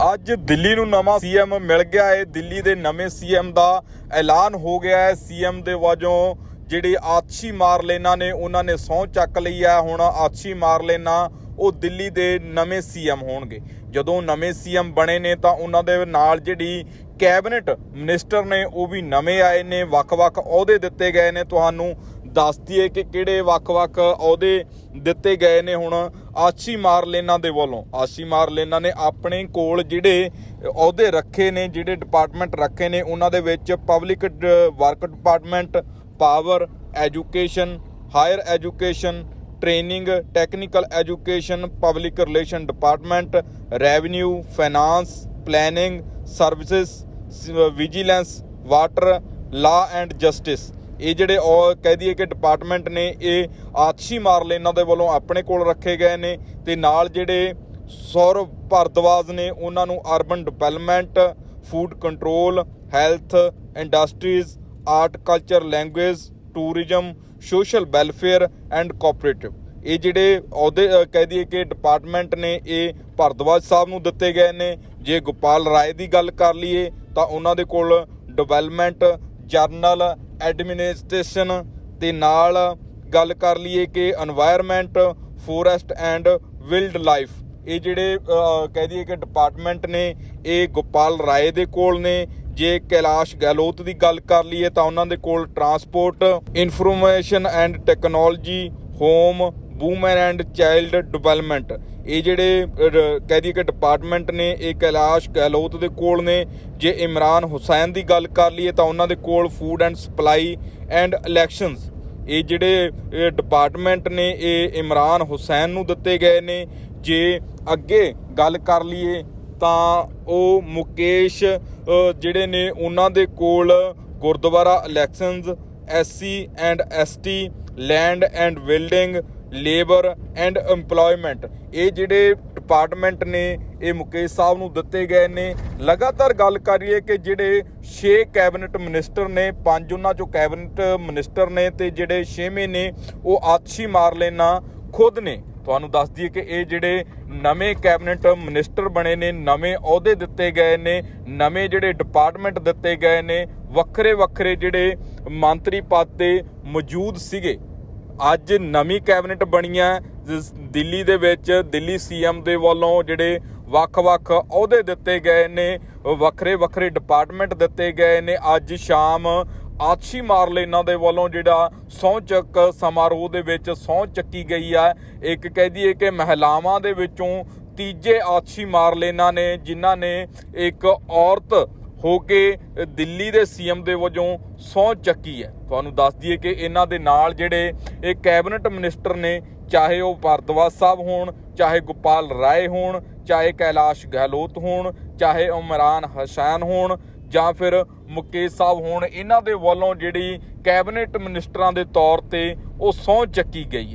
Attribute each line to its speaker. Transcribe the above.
Speaker 1: ਅੱਜ ਦਿੱਲੀ ਨੂੰ ਨਵਾਂ ਸੀਐਮ ਮਿਲ ਗਿਆ ਹੈ। ਦਿੱਲੀ ਦੇ ਨਵੇਂ ਸੀਐਮ ਦਾ ਐਲਾਨ ਹੋ ਗਿਆ ਹੈ। ਸੀਐਮ ਦੇ ਵਜੋਂ ਜਿਹੜੀ ਆਤਸ਼ੀ ਮਾਰਲੇਨਾ ਨੇ, ਉਹਨਾਂ ਨੇ ਸਹੁੰ ਚੱਕ ਲਈ ਹੈ। ਹੁਣ ਆਤਸ਼ੀ ਮਾਰਲੇਨਾ, ਉਹ ਦਿੱਲੀ ਦੇ ਨਵੇਂ ਸੀਐਮ ਹੋਣਗੇ। ਜਦੋਂ ਨਵੇਂ ਸੀਐਮ ਬਣੇ ਨੇ, ਤਾਂ ਉਹਨਾਂ ਦੇ ਨਾਲ ਜਿਹੜੀ ਕੈਬਨਿਟ ਮਿਨਿਸਟਰ ਨੇ, ਉਹ ਵੀ ਨਵੇਂ ਆਏ ਨੇ। ਵੱਖ-ਵੱਖ ਅਹੁਦੇ ਦਿੱਤੇ ਗਏ ਨੇ। ਤੁਹਾਨੂੰ ਦੱਸ ਦਈਏ ਕਿ ਕਿਹੜੇ ਵੱਖ-ਵੱਖ ਅਹੁਦੇ ਦਿੱਤੇ ਗਏ ਨੇ ਹੁਣ ਆਸ਼ੀ ਮਾਰਲੇਨਾ ਦੇ ਵੱਲੋਂ। ਆਸ਼ੀ ਮਾਰਲੇਨਾ ਨੇ ਆਪਣੇ ਕੋਲ ਜਿਹੜੇ ਅਹੁਦੇ ਰੱਖੇ ਨੇ, ਜਿਹੜੇ ਡਿਪਾਰਟਮੈਂਟ ਰੱਖੇ ਨੇ, ਉਹਨਾਂ ਦੇ ਵਿੱਚ public work department power education higher education training technical education public relation department revenue finance planning services vigilance water law and justice ਇਹ ਜਿਹੜੇ ਉਹ ਕਹਿ ਦਈਏ ਕਿ ਡਿਪਾਰਟਮੈਂਟ ਨੇ ਇਹ ਆਤਸ਼ੀ ਮਾਰਲੇਨਾ ਦੇ ਵੱਲੋਂ ਆਪਣੇ ਕੋਲ ਰੱਖੇ ਗਏ ਨੇ ਤੇ ਨਾਲ ਜਿਹੜੇ ਸੌਰਵ ਭਾਰਦਵਾਜ ਨੇ ਉਹਨਾਂ ਨੂੰ urban development food control health industries art culture language tourism social welfare and cooperative ਇਹ ਜਿਹੜੇ ਅਹੁਦੇ ਕਹਿ ਦਈਏ ਕਿ ਡਿਪਾਰਟਮੈਂਟ ਨੇ ਇਹ ਭਾਰਦਵਾਜ ਸਾਹਿਬ ਨੂੰ ਦਿੱਤੇ ਗਏ ਨੇ। ਜੇ ਗੋਪਾਲ ਰਾਏ ਦੀ ਗੱਲ ਕਰ ਲਈਏ ਤਾਂ ਉਹਨਾਂ ਦੇ ਕੋਲ ਡਿਵੈਲਪਮੈਂਟ ਜਰਨਲ ਐਡਮਿਨਿਸਟ੍ਰੇਸ਼ਨ ਤੇ ਨਾਲ ਗੱਲ ਕਰ ਲਈਏ ਕਿ environment forest and wildlife ਇਹ ਜਿਹੜੇ ਕਹਿ ਦਈਏ ਕਿ ਡਿਪਾਰਟਮੈਂਟ ਨੇ, ਇਹ ਗੋਪਾਲ ਰਾਏ ਦੇ ਕੋਲ ਨੇ। ਜੇ ਕੈਲਾਸ਼ ਗਹਿਲੋਤ ਦੀ ਗੱਲ ਕਰ ਲਈਏ ਤਾਂ ਉਹਨਾਂ ਦੇ ਕੋਲ transport information and technology home women and child development ਇਹ ਜਿਹੜੇ ਕਹਿ ਦਈਏ ਕਿ ਡਿਪਾਰਟਮੈਂਟ ਨੇ, ਇਹ ਕੈਲਾਸ਼ ਗਹਿਲੋਤ ਦੇ ਕੋਲ ਨੇ। ਜੇ ਇਮਰਾਨ ਹੁਸੈਨ ਦੀ ਗੱਲ ਕਰ ਲਈਏ ਤਾਂ ਉਹਨਾਂ ਦੇ ਕੋਲ food and supply and elections ਇਹ ਜਿਹੜੇ ਡਿਪਾਰਟਮੈਂਟ ਨੇ, ਇਹ ਇਮਰਾਨ ਹੁਸੈਨ ਨੂੰ ਦਿੱਤੇ ਗਏ ਨੇ। ਜੇ ਅੱਗੇ ਗੱਲ ਕਰ ਲਈਏ ਤਾਂ ਉਹ ਮੁਕੇਸ਼ ਜਿਹੜੇ ਨੇ, ਉਹਨਾਂ ਦੇ ਕੋਲ Gurdwara elections SC and ST land and building labour and EMPLOYMENT ਇਹ ਜਿਹੜੇ ਡਿਪਾਰਟਮੈਂਟ ਨੇ, ਇਹ ਮੁਕੇਸ਼ ਸਾਹਿਬ ਨੂੰ ਦਿੱਤੇ ਗਏ ਨੇ। ਲਗਾਤਾਰ ਗੱਲ ਕਰੀਏ ਕਿ ਜਿਹੜੇ 6 ਕੈਬਨਿਟ ਮਿਨਿਸਟਰ ਨੇ, ਪੰਜ ਉਹਨਾਂ ਚੋਂ ਕੈਬਨਿਟ ਮਿਨਿਸਟਰ ਨੇ ਤੇ ਜਿਹੜੇ 6ਵੇਂ ਨੇ, ਉਹ ਆਤਸ਼ੀ ਮਾਰ ਲੈਣਾ ਖੁਦ ਨੇ। ਤੁਹਾਨੂੰ ਦੱਸ ਦਈਏ ਕਿ ਇਹ ਜਿਹੜੇ ਨਵੇਂ ਕੈਬਨਿਟ ਮਿਨਿਸਟਰ ਬਣੇ ਨੇ, ਨਵੇਂ ਅਹੁਦੇ ਦਿੱਤੇ ਗਏ ਨੇ, ਨਵੇਂ ਜਿਹੜੇ ਡਿਪਾਰਟਮੈਂਟ ਦਿੱਤੇ ਗਏ ਨੇ ਵੱਖਰੇ ਵੱਖਰੇ ਜਿਹੜੇ ਮੰਤਰੀ ਪਦ ਤੇ ਮੌਜੂਦ ਸੀਗੇ। ਅੱਜ ਨਵੀਂ ਕੈਬਨਿਟ ਬਣੀਆਂ ਜਿਸ ਦਿੱਲੀ ਦੇ ਵਿੱਚ ਦਿੱਲੀ ਸੀਐਮ ਦੇ ਵੱਲੋਂ ਜਿਹੜੇ ਵੱਖ-ਵੱਖ ਅਹੁਦੇ ਦਿੱਤੇ ਗਏ ਨੇ, ਵੱਖਰੇ ਵੱਖਰੇ ਡਿਪਾਰਟਮੈਂਟ ਦਿੱਤੇ ਗਏ ਨੇ। ਅੱਜ ਸ਼ਾਮ ਆਤਸ਼ੀ ਮਾਰਲੇਨਾ ਦੇ ਵੱਲੋਂ ਜਿਹੜਾ ਸਹੁੰ ਚੱਕ ਸਮਾਰੋਹ ਦੇ ਵਿੱਚ ਸਹੁੰ ਚੱਕੀ ਗਈ ਆ ਇੱਕ ਕਹਿ ਦਈਏ ਕਿ ਮਹਿਲਾਵਾਂ ਦੇ ਵਿੱਚੋਂ ਤੀਜੇ ਆਤਸ਼ੀ ਮਾਰਲੇਨਾ ਨੇ, ਜਿਨ੍ਹਾਂ ਨੇ ਇੱਕ ਔਰਤ ਹੋ ਕੇ ਦਿੱਲੀ ਦੇ ਸੀਐਮ ਦੇ ਵਜੋਂ ਸਹੁੰ ਚੱਕੀ ਹੈ। ਤੁਹਾਨੂੰ ਦੱਸ ਦਈਏ ਕਿ ਇਹਨਾਂ ਦੇ ਨਾਲ ਜਿਹੜੇ, ਇਹ ਕੈਬਨਿਟ ਮਿਨਿਸਟਰ ਨੇ, ਚਾਹੇ ਉਹ ਭਾਰਦਵਾਜ ਸਾਹਿਬ ਹੋਣ, ਚਾਹੇ ਗੋਪਾਲ ਰਾਏ ਹੋਣ, ਚਾਹੇ ਕੈਲਾਸ਼ ਗਹਿਲੋਤ ਹੋਣ, ਚਾਹੇ ਉਮਰਾਨ ਹਸੈਨ ਹੋਣ, ਜਾਂ ਫਿਰ ਮੁਕੇਸ਼ ਸਾਹਿਬ ਹੋਣ, ਇਹਨਾਂ ਦੇ ਵੱਲੋਂ ਜਿਹੜੀ ਕੈਬਨਿਟ ਮਿਨਿਸਟਰਾਂ ਦੇ ਤੌਰ ਤੇ ਉਹ ਸਹੁੰ ਚੱਕੀ ਗਈ ਹੈ।